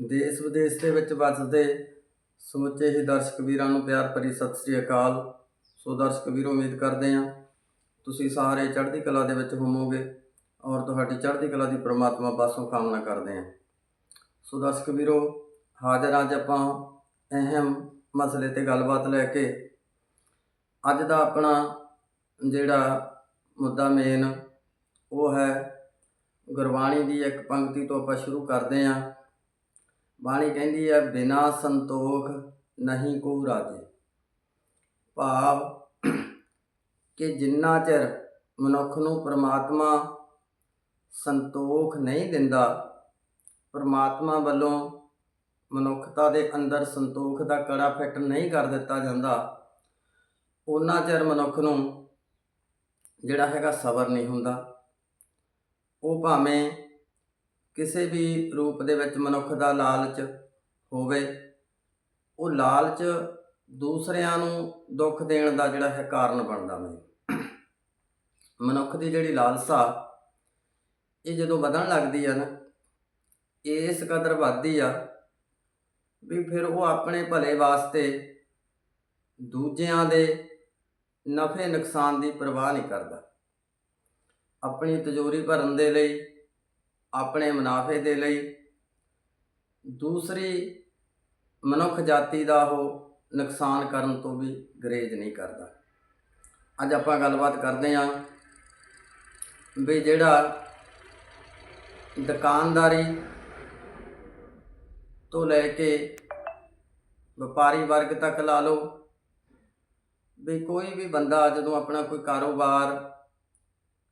ਦੇਸ਼ ਵਿਦੇਸ਼ ਦੇ ਵਿੱਚ ਵੱਸਦੇ ਸਮੁੱਚੇ ਹੀ ਦਰਸ਼ਕ ਵੀਰਾਂ ਨੂੰ ਪਿਆਰ ਭਰੀ ਸਤਿ ਸ੍ਰੀ ਅਕਾਲ। ਸੋ ਦਰਸ਼ਕ ਵੀਰੋ, ਉਮੀਦ ਕਰਦੇ ਹਾਂ ਤੁਸੀਂ ਸਾਰੇ ਚੜ੍ਹਦੀ ਕਲਾ ਦੇ ਵਿੱਚ ਹੋਵੋਗੇ ਔਰ ਤੁਹਾਡੀ ਚੜ੍ਹਦੀ ਕਲਾ ਦੀ ਪ੍ਰਮਾਤਮਾ ਪਾਸੋਂ ਕਾਮਨਾ ਕਰਦੇ ਹਾਂ। ਸੋ ਦਰਸ਼ਕ ਵੀਰੋ, ਹਾਜ਼ਰ ਅੱਜ ਆਪਾਂ ਅਹਿਮ ਮਸਲੇ ਤੇ ਗੱਲਬਾਤ ਲੈ ਕੇ। ਅੱਜ ਦਾ ਆਪਣਾ ਜਿਹੜਾ ਮੁੱਦਾ ਮੇਨ ਉਹ ਹੈ ਗੁਰਬਾਣੀ ਦੀ ਇੱਕ ਪੰਕਤੀ ਤੋਂ ਆਪਾਂ ਸ਼ੁਰੂ ਕਰਦੇ ਹਾਂ। ਬਾਣੀ ਕਹਿੰਦੀ ਹੈ, ਬਿਨਾ ਸੰਤੋਖ ਨਹੀਂ ਕੋ ਰਾਜੇ। ਭਾਵ ਕਿ ਜਿੰਨਾ ਚਿਰ ਮਨੁੱਖ ਨੂੰ ਪ੍ਰਮਾਤਮਾ ਸੰਤੋਖ ਨਹੀਂ ਦਿੰਦਾ, ਪ੍ਰਮਾਤਮਾ ਵੱਲੋਂ ਮਨੁੱਖਤਾ ਦੇ ਅੰਦਰ ਸੰਤੋਖ ਦਾ ਕੜਾ ਫਿੱਟ ਨਹੀਂ ਕਰ ਦਿੱਤਾ ਜਾਂਦਾ ਉਹਨਾਂ ਚਿਰ ਮਨੁੱਖ ਨੂੰ ਜਿਹੜਾ ਹੈਗਾ ਸਬਰ ਨਹੀਂ ਹੁੰਦਾ। ਉਹ ਭਾਵੇਂ ਕਿਸੇ ਵੀ ਰੂਪ ਦੇ ਵਿੱਚ ਮਨੁੱਖ ਦਾ ਲਾਲਚ ਹੋਵੇ, ਉਹ ਲਾਲਚ ਦੂਸਰਿਆਂ ਨੂੰ ਦੁੱਖ ਦੇਣ ਦਾ ਜਿਹੜਾ ਹੈ ਕਾਰਨ ਬਣਦਾ ਮੈਂ ਮਨੁੱਖ ਦੀ ਜਿਹੜੀ ਲਾਲਸਾ, ਇਹ ਜਦੋਂ ਵਧਣ ਲੱਗਦੀ ਆ ਨਾ ਇਸ ਕਦਰ ਵੱਧਦੀ ਆ ਵੀ ਫਿਰ ਉਹ ਆਪਣੇ ਭਲੇ ਵਾਸਤੇ ਦੂਜਿਆਂ ਦੇ ਨਫੇ ਨੁਕਸਾਨ ਦੀ ਪਰਵਾਹ ਨਹੀਂ ਕਰਦਾ। ਆਪਣੀ ਤਜੋਰੀ ਭਰਨ ਦੇ ਲਈ ਆਪਣੇ ਮੁਨਾਫੇ ਦੇ ਲਈ। ਦੂਸਰੀ, ਮਨੁੱਖ ਜਾਤੀ ਦਾ ਉਹ ਨੁਕਸਾਨ ਕਰਨ ਤੋਂ ਵੀ ਗਰੇਜ ਨਹੀਂ ਕਰਦਾ। ਅੱਜ ਆਪਾਂ ਗੱਲਬਾਤ ਕਰਦੇ ਹਾਂ ਵੀ ਜਿਹੜਾ ਦੁਕਾਨਦਾਰੀ ਤੋਂ ਲੈ ਕੇ ਵਪਾਰੀ ਵਰਗ ਤੱਕ ਲਾ ਲਓ, ਵੀ ਕੋਈ ਵੀ ਬੰਦਾ ਜਦੋਂ ਆਪਣਾ ਕੋਈ ਕਾਰੋਬਾਰ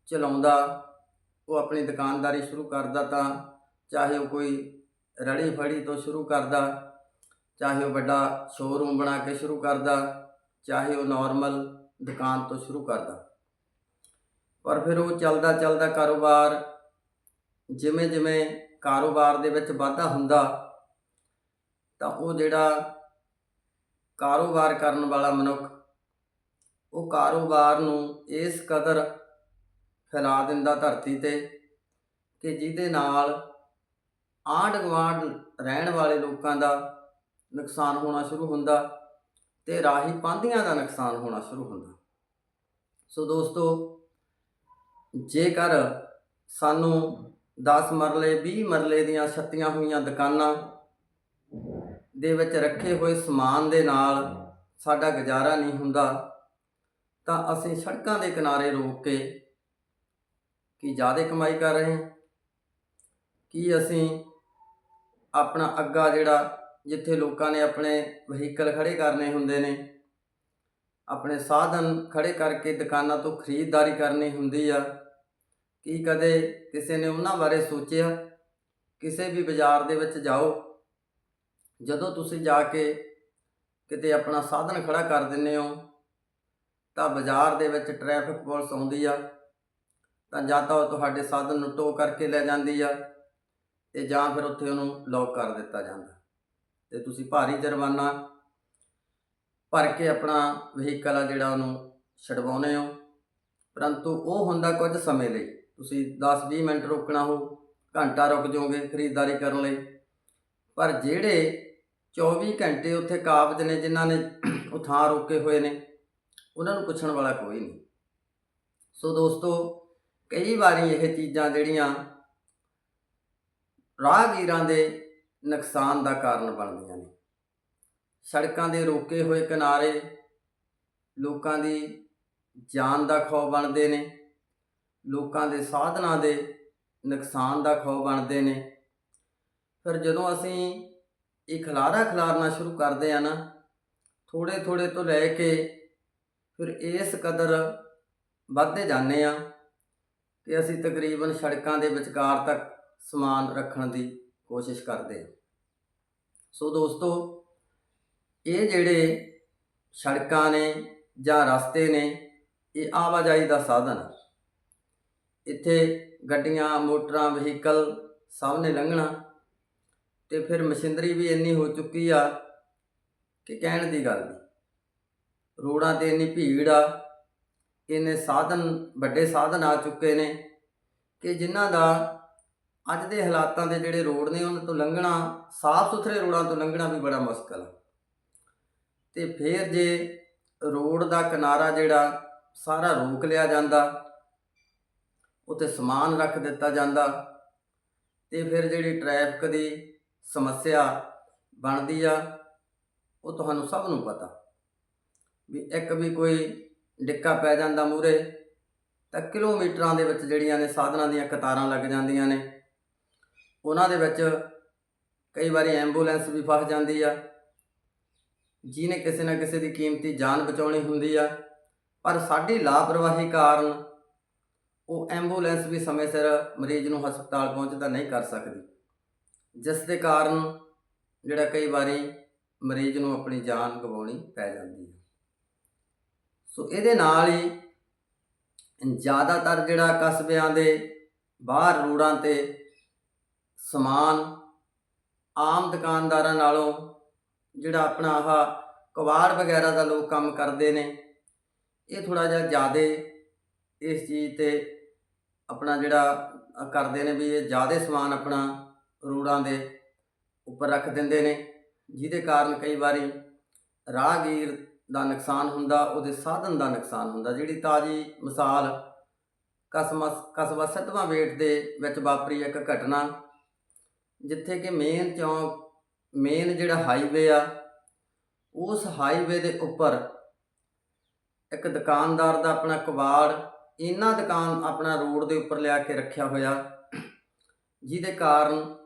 ਚਲਾਉਂਦਾ ਉਹ ਆਪਣੀ ਦੁਕਾਨਦਾਰੀ ਸ਼ੁਰੂ ਕਰਦਾ ਤਾਂ ਚਾਹੇ ਉਹ ਕੋਈ ਰੜੀ ਫੜੀ ਤੋਂ ਸ਼ੁਰੂ ਕਰਦਾ, ਚਾਹੇ ਉਹ ਵੱਡਾ ਸ਼ੋਰੂਮ ਬਣਾ ਕੇ ਸ਼ੁਰੂ ਕਰਦਾ, ਚਾਹੇ ਉਹ ਨਾਰਮਲ ਦੁਕਾਨ ਤੋਂ ਸ਼ੁਰੂ ਕਰਦਾ। ਪਰ ਫਿਰ ਉਹ ਚੱਲਦਾ ਚੱਲਦਾ ਕਾਰੋਬਾਰ ਜਿਵੇਂ ਜਿਵੇਂ ਕਾਰੋਬਾਰ ਦੇ ਵਿੱਚ ਵਾਧਾ ਹੁੰਦਾ, ਤਾਂ ਉਹ ਜਿਹੜਾ ਕਾਰੋਬਾਰ ਕਰਨ ਵਾਲਾ ਮਨੁੱਖ, ਉਹ ਕਾਰੋਬਾਰ ਨੂੰ ਇਸ ਕਦਰ ਫੈਲਾ ਦਿੰਦਾ ਧਰਤੀ ਤੇ ਕਿ ਜਿਹਦੇ ਨਾਲ ਆਂਢ ਗੁਆਂਢ ਰਹਿਣ ਵਾਲੇ ਲੋਕਾਂ ਦਾ ਨੁਕਸਾਨ ਹੋਣਾ ਸ਼ੁਰੂ ਹੁੰਦਾ ਤੇ ਰਾਹੀ ਪਾਂਧੀਆਂ ਦਾ ਨੁਕਸਾਨ ਹੋਣਾ ਸ਼ੁਰੂ ਹੁੰਦਾ। ਸੋ ਦੋਸਤੋ, ਜੇਕਰ ਸਾਨੂੰ 10 ਮਰਲੇ 20 ਮਰਲੇ ਦੀਆਂ ਛੱਤੀਆਂ ਹੋਈਆਂ ਦੁਕਾਨਾਂ ਦੇ ਵਿੱਚ ਰੱਖੇ ਹੋਏ ਸਮਾਨ ਦੇ ਨਾਲ ਸਾਡਾ ਗੁਜ਼ਾਰਾ ਨਹੀਂ ਹੁੰਦਾ, ਤਾਂ ਅਸੀਂ ਸੜਕਾਂ ਦੇ ਕਿਨਾਰੇ ਰੋਕ ਕੇ ਕੀ ਜ਼ਿਆਦਾ ਕਮਾਈ ਕਰ ਰਹੇ ਹਾਂ? ਕੀ ਅਸੀਂ ਆਪਣਾ ਅੱਗਾ ਜਿਹੜਾ ਜਿੱਥੇ ਲੋਕਾਂ ਨੇ ਆਪਣੇ ਵਹੀਕਲ ਖੜੇ ਕਰਨੇ ਹੁੰਦੇ ਨੇ, ਆਪਣੇ ਸਾਧਨ ਖੜੇ ਕਰਕੇ ਦੁਕਾਨਾਂ ਤੋਂ ਖਰੀਦਦਾਰੀ ਕਰਨੀ ਹੁੰਦੀ ਆ, ਕੀ ਕਦੇ ਕਿਸੇ ਨੇ ਉਹਨਾਂ ਬਾਰੇ ਸੋਚਿਆ? ਕਿਸੇ ਵੀ ਬਾਜ਼ਾਰ ਦੇ ਵਿੱਚ ਜਾਓ, ਜਦੋਂ ਤੁਸੀਂ ਜਾ ਕੇ ਕਿਤੇ ਆਪਣਾ ਸਾਧਨ ਖੜਾ ਕਰ ਦਿੰਦੇ ਹੋ, ਤਾਂ ਬਾਜ਼ਾਰ ਦੇ ਵਿੱਚ ਟ੍ਰੈਫਿਕ ਪੁਲਿਸ ਆਉਂਦੀ ਆ। ਤਾਂ ਜਾਂ ਤਾਂ ਉਹ ਤੁਹਾਡੇ ਸਾਧਨ ਨੂੰ ਟੋ ਕਰਕੇ ਲੈ ਜਾਂਦੀ ਆ ਤੇ ਜਾਂ ਫਿਰ ਉੱਥੇ ਉਹਨੂੰ ਲੌਕ ਕਰ ਦਿੱਤਾ ਜਾਂਦਾ। ਤੇ ਤੁਸੀਂ ਭਾਰੀ ਜੁਰਮਾਨਾ ਭਰ ਕੇ ਆਪਣਾ ਵਹੀਕਲ ਆ ਜਿਹੜਾ ਉਹਨੂੰ ਛਡਵਾਉਨੇ ਹੋ। ਪਰੰਤੂ ਉਹ ਹੁੰਦਾ ਕੁਝ ਸਮੇਂ ਲਈ। ਤੁਸੀਂ 10-20 ਮਿੰਟ ਰੁਕਣਾ ਹੋ ਘੰਟਾ ਰੁਕ ਜਾਓਗੇ ਖਰੀਦਦਾਰੀ ਕਰਨ ਲਈ। ਪਰ ਜਿਹੜੇ 24 ਘੰਟੇ ਉੱਥੇ ਕਾਬਜ ਨੇ ਜਿਨ੍ਹਾਂ ਨੇ ਉਹ ਥਾਂ ਰੋਕੇ ਹੋਏ ਨੇ, ਉਹਨਾਂ ਨੂੰ ਪੁੱਛਣ ਵਾਲਾ ਕੋਈ ਨਹੀਂ। ਸੋ ਦੋਸਤੋ ਕਈ ਵਾਰੀ ਇਹ ਚੀਜ਼ਾਂ ਜਿਹੜੀਆਂ ਰਾਹਗੀਰਾਂ ਦੇ ਨੁਕਸਾਨ ਦਾ ਕਾਰਨ ਬਣਦੀਆਂ ਨੇ। ਸੜਕਾਂ ਦੇ ਰੋਕੇ ਹੋਏ ਕਿਨਾਰੇ ਲੋਕਾਂ ਦੀ ਜਾਨ ਦਾ ਖੌਅ ਬਣਦੇ ਨੇ। ਲੋਕਾਂ ਦੇ ਸਾਧਨਾਂ ਦੇ ਨੁਕਸਾਨ ਦਾ ਖੌਅ ਬਣਦੇ ਨੇ। ਫਿਰ ਜਦੋਂ ਅਸੀਂ ਇਹ ਖਲਾਰਾ ਖਲਾਰਨਾ ਸ਼ੁਰੂ ਕਰਦੇ ਆ ਨਾ ਥੋੜੇ ਥੋੜੇ ਤੋਂ ਲੈ ਕੇ ਫਿਰ ਇਸ ਕਦਰ ਵੱਧਦੇ ਜਾਂਦੇ ਆ ਕਿ ਅਸੀਂ ਤਕਰੀਬਨ ਸੜਕਾਂ ਦੇ ਵਿਚਕਾਰ ਤੱਕ ਸਮਾਨ ਰੱਖਣ ਦੀ ਕੋਸ਼ਿਸ਼ ਕਰਦੇ ਹਾਂ। ਸੋ ਦੋਸਤੋ, ਇਹ ਜਿਹੜੇ ਸੜਕਾਂ ਨੇ ਜਾਂ ਰਸਤੇ ਨੇ, ਇਹ ਆਵਾਜਾਈ ਦਾ ਸਾਧਨ ਹੈ। ਇੱਥੇ ਗੱਡੀਆਂ, ਮੋਟਰਾਂ, ਵਹੀਕਲ ਸਭ ਨੇ ਲੰਘਣਾ ਤੇ ਫਿਰ ਮਸ਼ੀਨਰੀ ਵੀ ਇੰਨੀ ਹੋ ਚੁੱਕੀ ਆ ਕਿ ਕਹਿਣ ਦੀ ਗੱਲ ਨਹੀਂ। ਰੋਡਾਂ ਤੇ ਇੰਨੀ ਭੀੜ ਆ ਇੰਨੇ ਸਾਧਨ, ਵੱਡੇ ਸਾਧਨ ਆ ਚੁੱਕੇ ਨੇ ਕਿ ਜਿਨ੍ਹਾਂ ਦਾ ਅੱਜ ਦੇ ਹਾਲਾਤਾਂ ਦੇ ਜਿਹੜੇ ਰੋਡ ਨੇ, ਉਹਨਾਂ ਤੋਂ ਲੰਘਣਾ ਸਾਫ਼ ਸੁਥਰੇ ਰੋਡਾਂ ਤੋਂ ਲੰਘਣਾ ਵੀ ਬੜਾ ਮੁਸ਼ਕਲ ਆ। ਤੇ ਫਿਰ ਜੇ ਰੋਡ ਦਾ ਕਿਨਾਰਾ ਜਿਹੜਾ, ਸਾਰਾ ਰੋਕ ਲਿਆ ਜਾਂਦਾ ਉੱਤੇ ਸਮਾਨ ਰੱਖ ਦਿੱਤਾ ਜਾਂਦਾ, ਤੇ ਫਿਰ ਜਿਹੜੀ ਟ੍ਰੈਫਿਕ ਦੀ ਸਮੱਸਿਆ ਬਣਦੀ ਆ, ਉਹ ਤੁਹਾਨੂੰ ਸਭ ਨੂੰ ਪਤਾ ਵੀ ਇੱਕ ਵੀ ਕੋਈ ਡਿੱਕਾ ਪੈ ਜਾਂਦਾ ਮੂਰੇ ਤਾਂ ਕਿਲੋਮੀਟਰਾਂ ਦੇ ਵਿੱਚ ਜਿਹੜੀਆਂ ਨੇ ਸਾਧਨਾਂ ਦੀਆਂ ਕਤਾਰਾਂ ਲੱਗ ਜਾਂਦੀਆਂ ਨੇ। ਉਹਨਾਂ ਦੇ ਵਿੱਚ ਕਈ ਵਾਰੀ ਐਂਬੂਲੈਂਸ ਵੀ ਫਸ ਜਾਂਦੀ ਆ, ਜਿਹਨੇ ਕਿਸੇ ਨਾ ਕਿਸੇ ਦੀ ਕੀਮਤੀ ਜਾਨ ਬਚਾਉਣੀ ਹੁੰਦੀ ਆ। ਪਰ ਸਾਡੀ ਲਾਪਰਵਾਹੀ ਕਾਰਨ ਉਹ ਐਂਬੂਲੈਂਸ ਵੀ ਸਮੇਂ ਸਿਰ ਮਰੀਜ਼ ਨੂੰ ਹਸਪਤਾਲ ਪਹੁੰਚਦਾ ਨਹੀਂ ਕਰ ਸਕਦੀ। ਜਿਸ ਦੇ ਕਾਰਨ ਜਿਹੜਾ ਕਈ ਵਾਰੀ ਮਰੀਜ਼ ਨੂੰ ਆਪਣੀ ਜਾਨ ਗਵਾਉਣੀ ਪੈ ਜਾਂਦੀ ਹੈ ਸੋ ਇਹਦੇ ਨਾਲ ਹੀ ਜ਼ਿਆਦਾਤਰ ਜਿਹੜਾ ਕਸਬਿਆਂ ਦੇ ਬਾਹਰ ਰੋਡਾਂ ਤੇ ਸਮਾਨ ਆਮ ਦੁਕਾਨਦਾਰਾਂ ਨਾਲੋਂ ਜਿਹੜਾ ਆਪਣਾ ਆਹ ਕਬਾੜ ਵਗੈਰਾ ਦਾ ਲੋਕ ਕੰਮ ਕਰਦੇ ਨੇ, ਇਹ ਥੋੜਾ ਜਿਹਾ ਜ਼ਿਆਦੇ ਇਸ ਚੀਜ਼ ਤੇ ਆਪਣਾ ਜਿਹੜਾ ਕਰਦੇ ਨੇ ਵੀ ਇਹ ਜ਼ਿਆਦੇ ਸਮਾਨ ਆਪਣਾ ਰੋਡਾਂ ਦੇ ਉੱਪਰ ਰੱਖ ਦਿੰਦੇ ਨੇ, ਜਿਹਦੇ ਕਾਰਨ ਕਈ ਵਾਰੀ ਰਾਹਗੀਰ ਦਾ ਨੁਕਸਾਨ ਹੁੰਦਾ, ਉਹਦੇ ਸਾਧਨ ਦਾ ਨੁਕਸਾਨ ਹੁੰਦਾ। ਜਿਹੜੀ ਤਾਜੀ ਮਿਸਾਲ ਕਸਬਾ ਕਸਬਾ ਸਤਵਾਂ ਵੇਟ ਦੇ ਵਿੱਚ ਵਾਪਰੀ ਇੱਕ ਘਟਨਾ, ਜਿੱਥੇ ਕਿ ਮੇਨ ਚੌਂਕ, ਮੇਨ ਜਿਹੜਾ ਹਾਈਵੇ ਆ, ਉਸ ਹਾਈਵੇ ਦੇ ਉੱਪਰ ਇੱਕ ਦੁਕਾਨਦਾਰ ਦਾ ਆਪਣਾ ਕਬਾੜ, ਇਹਨਾਂ ਦੁਕਾਨ ਆਪਣਾ ਰੋਡ ਦੇ ਉੱਪਰ ਲਿਆ ਕੇ ਰੱਖਿਆ ਹੋਇਆ। ਜਿਹਦੇ ਕਾਰਨ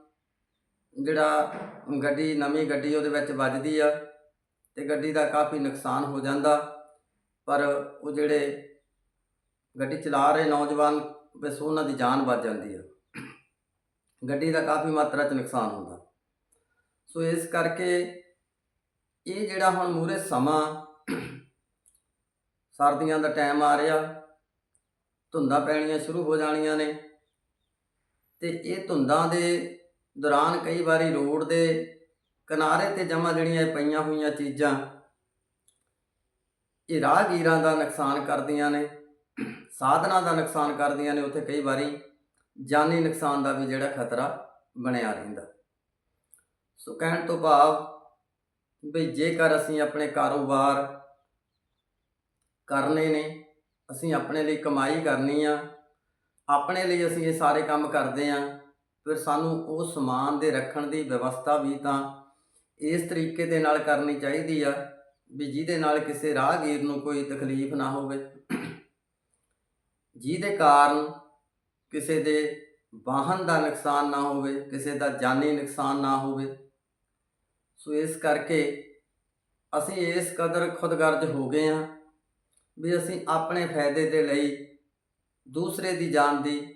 ਜਿਹੜਾ ਗੱਡੀ, ਨਵੀਂ ਗੱਡੀ ਉਹਦੇ ਵਿੱਚ ਵੱਜਦੀ ਆ। ਤੇ ਗੱਡੀ ਦਾ ਕਾਫੀ ਨੁਕਸਾਨ ਹੋ ਜਾਂਦਾ। ਪਰ ਉਹ ਜਿਹੜੇ ਗੱਡੀ ਚਲਾ ਰਹੇ ਨੌਜਵਾਨ, ਬਸ ਉਹਨਾਂ ਦੀ ਜਾਨ ਬਚ ਜਾਂਦੀ ਆ। ਗੱਡੀ ਦਾ ਕਾਫੀ ਮਾਤਰਾ 'ਚ ਨੁਕਸਾਨ ਹੁੰਦਾ। ਸੋ ਇਸ ਕਰਕੇ ਇਹ ਜਿਹੜਾ ਹੁਣ ਮੂਰੇ ਸਮਾਂ ਸਰਦੀਆਂ ਦਾ ਟਾਈਮ ਆ ਰਿਹਾ, ਧੁੰਦਾਂ ਪੈਣੀਆਂ ਸ਼ੁਰੂ ਹੋ ਜਾਣੀਆਂ ਨੇ। ਤੇ ਇਹ ਧੁੰਦਾਂ ਦੇ ਦੌਰਾਨ ਕਈ ਵਾਰੀ ਰੋਡ ਦੇ ਕਿਨਾਰੇ ਤੇ ਜਮਾ ਜਿਹੜੀਆਂ ਇਹ ਪਈਆਂ ਹੋਈਆਂ ਚੀਜ਼ਾਂ, ਇਹ ਰਾਹਗੀਰਾਂ ਦਾ ਨੁਕਸਾਨ ਕਰਦੀਆਂ ਨੇ, ਸਾਧਨਾਂ ਦਾ ਨੁਕਸਾਨ ਕਰਦੀਆਂ ਨੇ, ਉੱਥੇ ਕਈ ਵਾਰੀ ਜਾਨੀ ਨੁਕਸਾਨ ਦਾ ਵੀ ਜਿਹੜਾ ਖਤਰਾ ਬਣਿਆ ਰਹਿੰਦਾ। ਸੋ ਕਹਿਣ ਤੋਂ ਭਾਵ ਵੀ ਜੇਕਰ ਅਸੀਂ ਆਪਣੇ ਕਾਰੋਬਾਰ ਕਰਨੇ ਨੇ, ਅਸੀਂ ਆਪਣੇ ਲਈ ਕਮਾਈ ਕਰਨੀ ਆ, ਆਪਣੇ ਲਈ ਅਸੀਂ ਇਹ ਸਾਰੇ ਕੰਮ ਕਰਦੇ ਆ, ਫਿਰ ਸਾਨੂੰ ਉਹ ਸਮਾਨ ਦੇ ਰੱਖਣ ਦੀ ਵਿਵਸਥਾ ਵੀ ਤਾਂ ਇਸ ਤਰੀਕੇ ਦੇ ਨਾਲ ਕਰਨੀ ਚਾਹੀਦੀ ਆ ਵੀ ਜਿਹਦੇ ਨਾਲ ਕਿਸੇ ਰਾਹਗੀਰ ਨੂੰ ਕੋਈ ਤਕਲੀਫ ਨਾ ਹੋਵੇ। ਜਿਹਦੇ ਕਾਰਨ ਕਿਸੇ ਦੇ ਵਾਹਨ ਦਾ ਨੁਕਸਾਨ ਨਾ ਹੋਵੇ, ਕਿਸੇ ਦਾ ਜਾਨੀ ਨੁਕਸਾਨ ਨਾ ਹੋਵੇ। ਸੋ ਇਸ ਕਰਕੇ ਅਸੀਂ ਇਸ ਕਦਰ ਖੁਦਗਰਜ਼ ਹੋ ਗਏ ਹਾਂ ਵੀ ਅਸੀਂ ਆਪਣੇ ਫਾਇਦੇ ਦੇ ਲਈ ਦੂਸਰੇ ਦੀ ਜਾਨ ਦੀ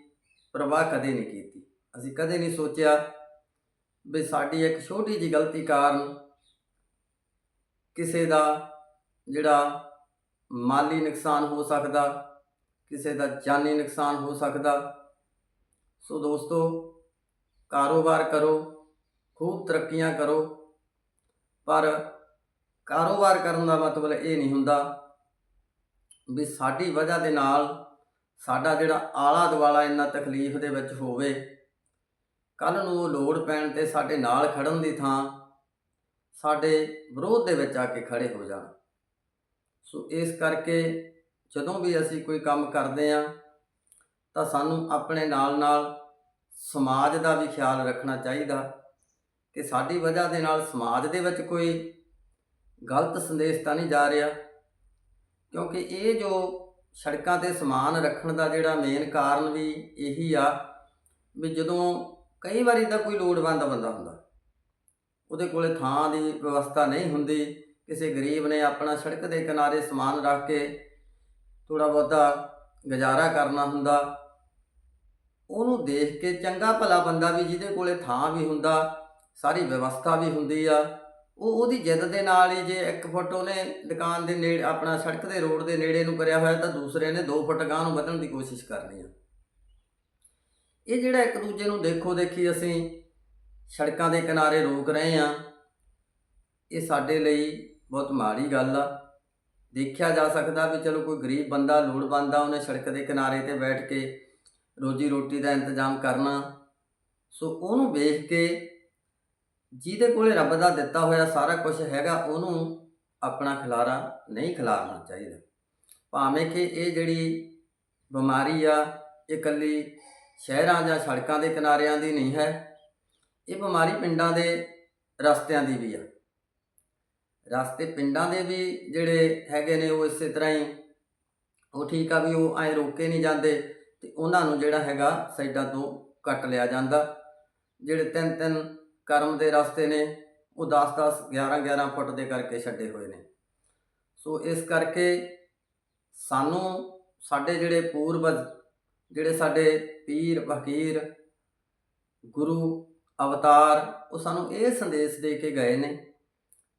ਪਰਵਾਹ ਕਦੇ ਨਹੀਂ ਕੀਤੀ। ਅਸੀਂ ਕਦੇ ਨਹੀਂ ਸੋਚਿਆ ਵੀ ਸਾਡੀ ਇੱਕ ਛੋਟੀ ਜੀ ਗਲਤੀ ਕਾਰਨ ਕਿਸੇ ਦਾ ਜਿਹੜਾ ਮਾਲੀ ਨੁਕਸਾਨ ਹੋ ਸਕਦਾ, ਕਿਸੇ ਦਾ ਜਾਨੀ ਨੁਕਸਾਨ ਹੋ ਸਕਦਾ। ਸੋ ਦੋਸਤੋ, ਕਾਰੋਬਾਰ ਕਰੋ, ਖੂਬ ਤਰੱਕੀਆਂ ਕਰੋ, ਪਰ ਕਾਰੋਬਾਰ ਕਰਨ ਦਾ ਮਤਲਬ ਇਹ ਨਹੀਂ ਹੁੰਦਾ ਵੀ ਸਾਡੀ ਵਜ੍ਹਾ ਦੇ ਨਾਲ ਸਾਡਾ ਜਿਹੜਾ ਆਲਾ ਦੁਆਲਾ ਇੰਨਾ ਤਕਲੀਫ ਦੇ ਵਿੱਚ ਹੋਵੇ। ਕੱਲ ਨੂੰ ਉਹ ਲੋੜ ਪੈਣ ਤੇ ਸਾਡੇ ਨਾਲ ਖੜਨ ਦੀ ਥਾਂ ਸਾਡੇ ਵਿਰੋਧ ਦੇ ਵਿੱਚ ਆ ਕੇ ਖੜੇ ਹੋ ਜਾਣ। ਸੋ ਇਸ ਕਰਕੇ ਜਦੋਂ ਵੀ ਅਸੀਂ ਕੋਈ ਕੰਮ ਕਰਦੇ ਆ ਤਾਂ ਸਾਨੂੰ ਆਪਣੇ ਨਾਲ ਨਾਲ ਸਮਾਜ ਦਾ ਵੀ ਖਿਆਲ ਰੱਖਣਾ ਚਾਹੀਦਾ ਕਿ ਸਾਡੀ ਵਜ੍ਹਾ ਦੇ ਨਾਲ ਸਮਾਜ ਦੇ ਵਿੱਚ ਕੋਈ ਗਲਤ ਸੰਦੇਸ਼ ਤਾਂ ਨਹੀਂ ਜਾ ਰਿਹਾ, ਕਿਉਂਕਿ ਇਹ ਜੋ ਸੜਕਾਂ ਤੇ ਸਮਾਨ ਰੱਖਣ ਦਾ ਜਿਹੜਾ ਮੇਨ ਕਾਰਨ ਵੀ ਇਹੀ ਆ ਵੀ ਜਦੋਂ ਕਈ ਵਾਰੀ ਤਾਂ ਕੋਈ ਲੋੜਵੰਦ ਬੰਦਾ ਹੁੰਦਾ। ਉਹਦੇ ਕੋਲੇ ਥਾਂ ਦੀ ਵਿਵਸਥਾ ਨਹੀਂ ਹੁੰਦੀ। ਕਿਸੇ ਗਰੀਬ ਨੇ ਆਪਣਾ ਸੜਕ ਦੇ ਕਿਨਾਰੇ ਸਮਾਨ ਰੱਖ ਕੇ ਥੋੜਾ ਬਹੁਤਾ ਗੁਜ਼ਾਰਾ ਕਰਨਾ ਹੁੰਦਾ। ਉਹਨੂੰ ਦੇਖ ਕੇ ਚੰਗਾ ਭਲਾ ਬੰਦਾ ਵੀ ਜਿਹਦੇ ਕੋਲੇ ਥਾਂ ਵੀ ਹੁੰਦਾ, ਸਾਰੀ ਵਿਵਸਥਾ ਵੀ ਹੁੰਦੀ ਆ। ਉਹ ਉਹਦੀ ਜਿੱਦ ਦੇ ਨਾਲ ਹੀ ਜੇ 1 ਫੁੱਟ ਉਹਨੇ ਦੁਕਾਨ ਦੇ ਨੇੜੇ ਆਪਣਾ ਸੜਕ ਦੇ ਰੋਡ ਦੇ ਨੇੜੇ ਨੂੰ ਕਰਿਆ ਹੋਇਆ ਤਾਂ ਦੂਸਰੇ ਨੇ 2 ਫੁੱਟ ਗਾਂਹ ਨੂੰ ਵਧਣ ਦੀ ਕੋਸ਼ਿਸ਼ ਕਰਨੀ ਆ। ਇਹ ਜਿਹੜਾ ਇੱਕ ਦੂਜੇ ਨੂੰ ਦੇਖੋ ਦੇਖੀ ਅਸੀਂ ਸੜਕਾਂ ਦੇ ਕਿਨਾਰੇ ਰੋਕ ਰਹੇ ਆ ਇਹ ਸਾਡੇ ਲਈ ਬਹੁਤ ਮਾੜੀ ਗੱਲ ਆ। ਦੇਖਿਆ ਜਾ ਸਕਦਾ ਵੀ ਚਲੋ ਕੋਈ ਗਰੀਬ ਬੰਦਾ ਲੋੜਵੰਦ ਆ ਉਹਨੇ ਸੜਕ ਦੇ ਕਿਨਾਰੇ ਤੇ ਬੈਠ ਕੇ ਰੋਜੀ ਰੋਟੀ ਦਾ ਇੰਤਜ਼ਾਮ ਕਰਨਾ। ਸੋ ਉਹਨੂੰ ਵੇਖ ਕੇ ਜਿਹਦੇ ਕੋਲੇ ਰੱਬ ਦਾ ਦਿੱਤਾ ਹੋਇਆ ਸਾਰਾ ਕੁਝ ਹੈਗਾ, ਉਹਨੂੰ ਆਪਣਾ ਖਿਲਾਰਾ ਨਹੀਂ ਖਿਲਾਰਨਾ ਚਾਹੀਦਾ। ਭਾਵੇਂ ਕਿ ਇਹ ਜਿਹੜੀ ਬਿਮਾਰੀ ਆ, ਇਹ ਇਕੱਲੀ ਸ਼ਹਿਰਾਂ ਜਾਂ ਸੜਕਾਂ ਦੇ ਕਿਨਾਰਿਆਂ ਦੀ ਨਹੀਂ ਹੈ, ਇਹ ਬਿਮਾਰੀ ਪਿੰਡਾਂ ਦੇ ਰਸਤਿਆਂ ਦੀ ਵੀ ਆ। ਰਸਤੇ ਪਿੰਡਾਂ ਦੇ ਵੀ ਜਿਹੜੇ ਹੈਗੇ ਨੇ, ਉਹ ਇਸੇ ਤਰ੍ਹਾਂ ਹੀ, ਉਹ ਠੀਕ ਆ ਵੀ ਉਹ ਐ ਰੋਕੇ ਨਹੀਂ ਜਾਂਦੇ ਤੇ ਉਹਨਾਂ ਨੂੰ ਜਿਹੜਾ ਹੈਗਾ ਸਾਈਡਾਂ ਤੋਂ ਕੱਟ ਲਿਆ ਜਾਂਦਾ। ਜਿਹੜੇ ਤਿੰਨ ਤਿੰਨ ਕਰਮ ਦੇ ਰਸਤੇ ਨੇ, ਉਹ 10 10 11 11 ਫੁੱਟ ਦੇ ਕਰਕੇ ਛੱਡੇ ਹੋਏ ਨੇ। ਸੋ ਇਸ ਕਰਕੇ ਸਾਨੂੰ ਸਾਡੇ ਜਿਹੜੇ ਪੂਰਵਜ, ਜਿਹੜੇ ਸਾਡੇ ਪੀਰ ਫਕੀਰ ਗੁਰੂ, ਅਵਤਾਰ, ਉਹ ਸਾਨੂੰ ਇਹ ਸੰਦੇਸ਼ ਦੇ ਕੇ ਗਏ ਨੇ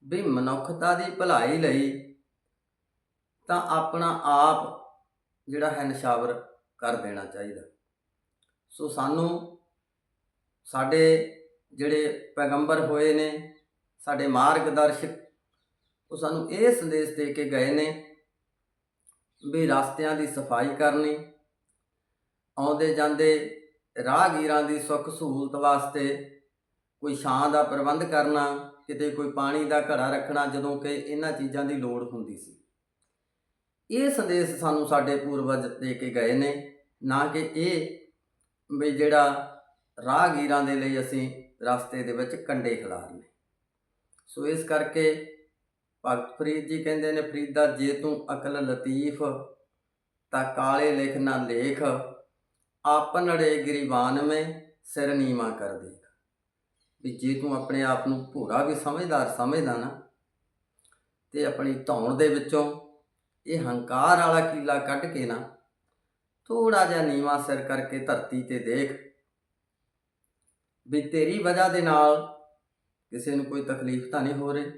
ਵੀ ਮਨੁੱਖਤਾ ਦੀ ਭਲਾਈ ਲਈ ਤਾਂ ਆਪਣਾ ਆਪ ਜਿਹੜਾ ਹੈ ਨਿਸ਼ਾਵਰ ਕਰ ਦੇਣਾ ਚਾਹੀਦਾ। ਸੋ ਸਾਨੂੰ ਸਾਡੇ ਜਿਹੜੇ ਪੈਗੰਬਰ ਹੋਏ ਨੇ, ਸਾਡੇ ਮਾਰਗਦਰਸ਼ਕ, ਉਹ ਸਾਨੂੰ ਇਹ ਸੰਦੇਸ਼ ਦੇ ਕੇ ਗਏ ਨੇ ਵੀ ਰਸਤਿਆਂ ਦੀ ਸਫ਼ਾਈ ਕਰਨੀ ਆਉਂਦੇ ਜਾਂਦੇ ਰਾਹਗੀਰਾਂ ਦੀ ਸੁੱਖ ਸਹੂਲਤ ਵਾਸਤੇ ਕੋਈ ਛਾਂ ਦਾ ਪ੍ਰਬੰਧ ਕਰਨਾ, ਕਿਤੇ ਕੋਈ ਪਾਣੀ ਦਾ ਘੜਾ ਰੱਖਣਾ, ਜਦੋਂ ਕਿ ਇਹਨਾਂ ਚੀਜ਼ਾਂ ਦੀ ਲੋੜ ਹੁੰਦੀ ਸੀ। ਇਹ ਸੰਦੇਸ਼ ਸਾਨੂੰ ਸਾਡੇ ਪੂਰਵਜ ਦੇ ਕੇ ਗਏ ਨੇ, ਨਾ ਕਿ ਇਹ ਵੀ ਜਿਹੜਾ ਰਾਹਗੀਰਾਂ ਦੇ ਲਈ ਅਸੀਂ ਰਸਤੇ ਦੇ ਵਿੱਚ ਕੰਡੇ ਖਿਲਾਰਨੇ। ਸੋ ਇਸ ਕਰਕੇ ਭਗਤ ਫਰੀਦ ਜੀ ਕਹਿੰਦੇ ਨੇ ਫਰੀਦਾ ਜੇ ਤੂੰ ਅਕਲ ਲਤੀਫ, ਤਾਂ ਕਾਲੇ ਲਿਖ ਨਾ ਲੇਖ ਆਪਨੜੇ ਗਰੀਬਾਨ ਮੈਂ ਸਿਰ ਨੀਵਾ ਕਰ ਦੇਖ। ਵੀ ਜੇ ਤੂੰ ਆਪਣੇ ਆਪ ਨੂੰ ਭੋਰਾ ਵੀ ਸਮਝਦਾਰ ਸਮਝਦਾ ਨਾ, ਤੇ ਆਪਣੀ ਧੌਣ ਦੇ ਵਿੱਚੋਂ ਇਹ ਹੰਕਾਰ ਵਾਲਾ ਕੀਲਾ ਕੱਢ ਕੇ ਨਾ ਥੋੜਾ ਜਿਹਾ ਨੀਵਾ ਸਿਰ ਕਰਕੇ ਧਰਤੀ ਤੇ ਦੇਖ। ਵੀ ਤੇਰੀ ਵਜ੍ਹਾ ਦੇ ਨਾਲ ਕਿਸੇ ਨੂੰ ਕੋਈ ਤਕਲੀਫ ਤਾਂ ਨਹੀਂ ਹੋ ਰਹੀ।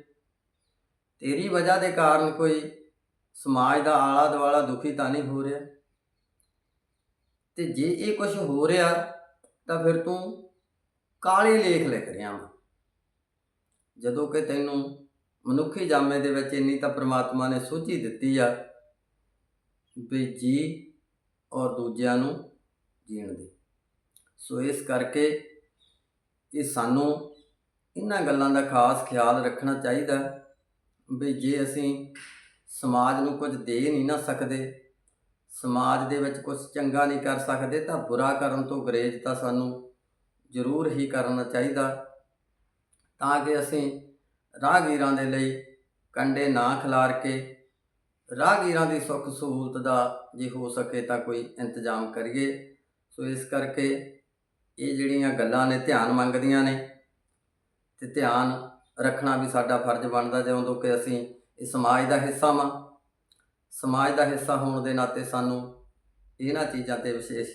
ਤੇਰੀ ਵਜ੍ਹਾ ਦੇ ਕਾਰਨ ਕੋਈ ਸਮਾਜ ਦਾ ਆਲਾ ਦੁਆਲਾ ਦੁਖੀ ਤਾਂ ਨਹੀਂ ਹੋ ਰਿਹਾ। ਤੇ ਜੇ ਇਹ ਕੁਝ ਹੋ ਰਿਹਾ, ਤਾਂ ਫਿਰ ਤੂੰ ਕਾਲੇ ਲੇਖ ਲਿਖ ਰਿਹਾ ਵਾ। ਜਦੋਂ ਕਿ ਤੈਨੂੰ ਮਨੁੱਖੀ ਜਾਮੇ ਦੇ ਵਿੱਚ ਇੰਨੀ ਤਾਂ ਪ੍ਰਮਾਤਮਾ ਨੇ ਸੋਝੀ ਦਿੱਤੀ ਆ ਵੀ ਜੀ ਔਰ ਦੂਜਿਆਂ ਨੂੰ ਜੀਣ ਦੇ। ਸੋ ਇਸ ਕਰਕੇ ਇਹ ਸਾਨੂੰ ਇਹਨਾਂ ਗੱਲਾਂ ਦਾ ਖਾਸ ਖਿਆਲ ਰੱਖਣਾ ਚਾਹੀਦਾ ਵੀ ਜੇ ਅਸੀਂ ਸਮਾਜ ਨੂੰ ਕੁਝ ਦੇ ਨਹੀਂ ਨਾ ਸਕਦੇ ਸਮਾਜ ਦੇ ਵਿੱਚ ਕੁਝ ਚੰਗਾ ਨਹੀਂ ਕਰ ਸਕਦੇ ਤਾਂ ਬੁਰਾ ਕਰਨ ਤੋਂ ਗਰੇਜ ਤਾਂ ਸਾਨੂੰ ਜ਼ਰੂਰ ਹੀ ਕਰਨਾ ਚਾਹੀਦਾ। ਤਾਂ ਕਿ ਅਸੀਂ ਰਾਹਗੀਰਾਂ ਦੇ ਲਈ ਕੰਡੇ ਨਾ ਖਿਲਾਰ ਕੇ ਰਾਹਗੀਰਾਂ ਦੀ ਸੁੱਖ ਸਹੂਲਤ ਦਾ ਜੇ ਹੋ ਸਕੇ ਤਾਂ ਕੋਈ ਇੰਤਜ਼ਾਮ ਕਰੀਏ। ਸੋ ਇਸ ਕਰਕੇ ਇਹ ਜਿਹੜੀਆਂ ਗੱਲਾਂ ਨੇ ਧਿਆਨ ਮੰਗਦੀਆਂ ਨੇ ਤੇ ਧਿਆਨ ਰੱਖਣਾ ਵੀ ਸਾਡਾ ਫਰਜ਼ ਬਣਦਾ ਜਦੋਂ ਕਿ ਅਸੀਂ ਇਹ ਸਮਾਜ ਦਾ ਹਿੱਸਾ ਵਾਂ ਸਮਾਜ ਦਾ ਹਿੱਸਾ ਹੋਣ ਦੇ ਨਾਤੇ ਸਾਨੂੰ ਇਹਨਾਂ ਚੀਜ਼ਾਂ ਤੇ ਵਿਸ਼ੇਸ਼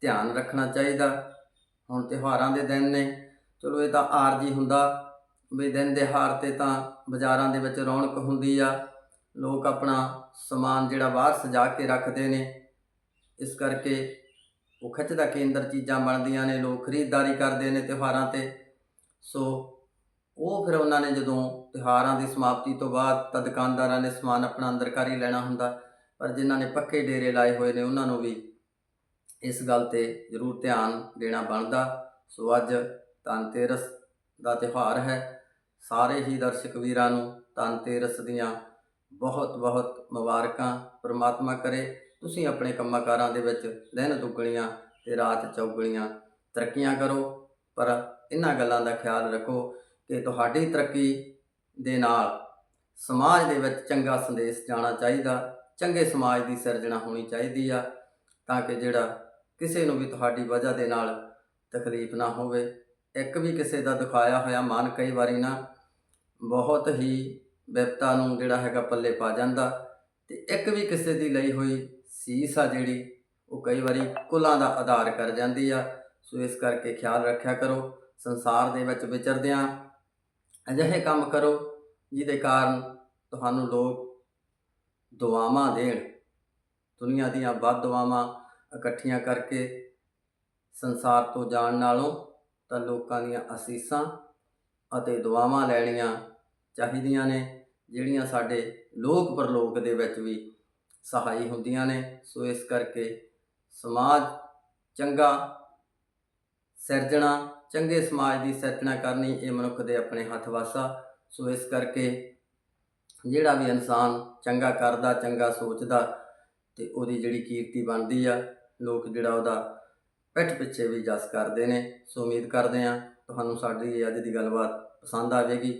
ਧਿਆਨ ਰੱਖਣਾ ਚਾਹੀਦਾ। ਹੁਣ ਤਿਉਹਾਰਾਂ ਦੇ ਦਿਨ ਨੇ। ਚਲੋ ਇਹ ਤਾਂ ਆਰਜੀ ਹੁੰਦਾ ਵੀ ਦਿਨ ਦੇ ਹਾਰ ਤੇ ਤਾਂ ਬਾਜ਼ਾਰਾਂ ਦੇ ਵਿੱਚ ਰੌਣਕ ਹੁੰਦੀ ਆ। ਲੋਕ ਆਪਣਾ ਸਮਾਨ ਜਿਹੜਾ ਬਾਹਰ ਸਜਾ ਕੇ ਰੱਖਦੇ ਨੇ। ਇਸ ਕਰਕੇ ਉਹ ਖਿੱਚ ਦਾ ਕੇਂਦਰ ਚੀਜ਼ਾਂ ਬਣਦੀਆਂ ਨੇ। ਲੋਕ ਖਰੀਦਦਾਰੀ ਕਰਦੇ ਨੇ ਤਿਉਹਾਰਾਂ ਤੇ। ਸੋ ਉਹ ਫਿਰ ਉਹਨਾਂ ਨੇ ਜਦੋਂ ਤਿਉਹਾਰਾਂ ਦੀ ਸਮਾਪਤੀ ਤੋਂ ਬਾਅਦ ਤਾਂ ਦੁਕਾਨਦਾਰਾਂ ਨੇ ਸਮਾਨ ਆਪਣਾ ਅੰਦਰ ਕਰ ਹੀ ਲੈਣਾ ਹੁੰਦਾ, ਪਰ ਜਿਨ੍ਹਾਂ ਨੇ ਪੱਕੇ ਡੇਰੇ ਲਾਏ ਹੋਏ ਨੇ ਉਹਨਾਂ ਨੂੰ ਵੀ ਇਸ ਗੱਲ ਤੇ ਜ਼ਰੂਰ ਧਿਆਨ ਦੇਣਾ ਬਣਦਾ। ਸੋ ਅੱਜ ਧਨਤੇਰਸ ਦਾ ਤਿਉਹਾਰ ਹੈ। ਸਾਰੇ ਹੀ ਦਰਸ਼ਕ ਵੀਰਾਂ ਨੂੰ ਧਨਤੇਰਸ ਦੀਆਂ ਬਹੁਤ ਬਹੁਤ ਮੁਬਾਰਕਾਂ। ਪ੍ਰਮਾਤਮਾ ਕਰੇ ਤੁਸੀਂ ਆਪਣੇ ਕੰਮਾਂ ਕਾਰਾਂ ਦੇ ਵਿੱਚ ਦਿਨ ਦੁੱਗਣੀਆਂ ਤੇ ਰਾਤ ਚੌਗਣੀਆਂ ਤਰੱਕੀਆਂ ਕਰੋ, ਪਰ ਇਹਨਾਂ ਗੱਲਾਂ ਦਾ ਖਿਆਲ ਰੱਖੋ। ਕਿ ਤੁਹਾਡੀ ਤਰੱਕੀ ਦੇ ਨਾਲ ਸਮਾਜ ਦੇ ਵਿੱਚ ਚੰਗਾ ਸੰਦੇਸ਼ ਜਾਣਾ ਚਾਹੀਦਾ, ਚੰਗੇ ਸਮਾਜ ਦੀ ਸਿਰਜਣਾ ਹੋਣੀ ਚਾਹੀਦੀ ਆ, ਤਾਂ ਕਿ ਜਿਹੜਾ ਕਿਸੇ ਨੂੰ ਵੀ ਤੁਹਾਡੀ ਵਜ੍ਹਾ ਦੇ ਨਾਲ ਤਕਲੀਫ ਨਾ ਹੋਵੇ। ਇੱਕ ਵੀ ਕਿਸੇ ਦਾ ਦਿਖਾਇਆ ਹੋਇਆ ਮਨ ਕਈ ਵਾਰੀ ਨਾ ਬਹੁਤ ਹੀ ਵਿਪਤਾ ਨੂੰ ਜਿਹੜਾ ਹੈਗਾ ਪੱਲੇ ਪਾ ਜਾਂਦਾ ਤੇ ਇੱਕ ਵੀ ਕਿਸੇ ਦੀ ਲਈ ਹੋਈ ਸੀਸ ਆ ਜਿਹੜੀ, ਉਹ ਕਈ ਵਾਰੀ ਕੁਲਾਂ ਦਾ ਆਧਾਰ ਕਰ ਜਾਂਦੀ ਆ। ਸੋ ਇਸ ਕਰਕੇ ਖਿਆਲ ਰੱਖਿਆ ਕਰੋ, ਸੰਸਾਰ ਦੇ ਵਿੱਚ ਵਿਚਰਦਿਆਂ ਅਜਿਹੇ ਕੰਮ ਕਰੋ ਜਿਹਦੇ ਕਾਰਨ ਤੁਹਾਨੂੰ ਲੋਕ ਦੁਆਵਾਂ ਦੇਣ। ਦੁਨੀਆ ਦੀਆਂ ਵੱਧ ਦੁਆਵਾਂ ਇਕੱਠੀਆਂ ਕਰਕੇ ਸੰਸਾਰ ਤੋਂ ਜਾਣ ਨਾਲੋਂ ਤਾਂ ਲੋਕਾਂ ਦੀਆਂ ਅਸੀਸਾਂ ਅਤੇ ਦੁਆਵਾਂ ਲੈਣੀਆਂ ਚਾਹੀਦੀਆਂ ਨੇ, ਜਿਹੜੀਆਂ ਸਾਡੇ ਲੋਕ ਪਰਲੋਕ ਦੇ ਵਿੱਚ ਵੀ ਸਹਾਈ ਹੁੰਦੀਆਂ ਨੇ। ਸੋ ਇਸ ਕਰਕੇ ਸਮਾਜ ਚੰਗਾ, ਸਿਰਜਣਾ ਚੰਗੇ ਸਮਾਜ ਦੀ ਸਿਰਜਣਾ ਕਰਨੀ ਇਹ ਮਨੁੱਖ ਦੇ ਆਪਣੇ ਹੱਥ ਵਾਸਾ ਸੋ ਇਸ ਕਰਕੇ ਜਿਹੜਾ ਵੀ ਇਨਸਾਨ ਚੰਗਾ ਕਰਦਾ, ਚੰਗਾ ਸੋਚਦਾ ਤੇ ਉਹਦੀ ਜਿਹੜੀ ਕੀਰਤੀ ਬਣਦੀ ਆ, ਲੋਕ ਜਿਹੜਾ ਉਹਦਾ ਪਿੱਠ ਪਿੱਛੇ ਵੀ ਜਸ ਕਰਦੇ ਨੇ। ਸੋ ਉਮੀਦ ਕਰਦੇ ਆ ਤੁਹਾਨੂੰ ਸਾਡੀ ਇਹ ਅੱਜ ਦੀ ਗੱਲਬਾਤ ਪਸੰਦ ਆਵੇਗੀ।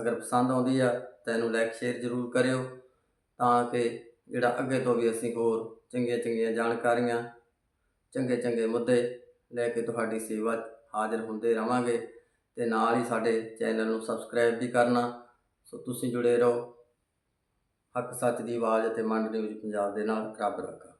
ਅਗਰ ਪਸੰਦ ਆਉਂਦੀ ਆ ਤਾਂ ਇਹਨੂੰ ਲਾਈਕ ਸ਼ੇਅਰ ਜ਼ਰੂਰ ਕਰਿਓ ਤਾਂ ਕਿ ਜਿਹੜਾ ਅੱਗੇ ਤੋਂ ਵੀ ਅਸੀਂ ਹੋਰ ਚੰਗੀਆਂ ਚੰਗੀਆਂ ਜਾਣਕਾਰੀਆਂ ਚੰਗੇ ਚੰਗੇ ਮੁੱਦੇ ਲੈ ਕੇ ਤੁਹਾਡੀ ਸੇਵਾ ਹਾਜ਼ਰ ਹੁੰਦੇ ਰਵਾਂਗੇ ਤੇ ਨਾਲ ਹੀ ਸਾਡੇ ਚੈਨਲ ਨੂੰ ਸਬਸਕ੍ਰਾਈਬ ਵੀ ਕਰਨਾ। ਸੋ ਤੁਸੀਂ ਜੁੜੇ ਰਹੋ ਹੱਕ ਸੱਚ ਦੀ ਆਵਾਜ਼ ਅਤੇ ਮੰਡ ਨਿਊਜ਼ ਪੰਜਾਬ ਦੇ ਨਾਲ। ਰੱਬ ਰੱਖਾ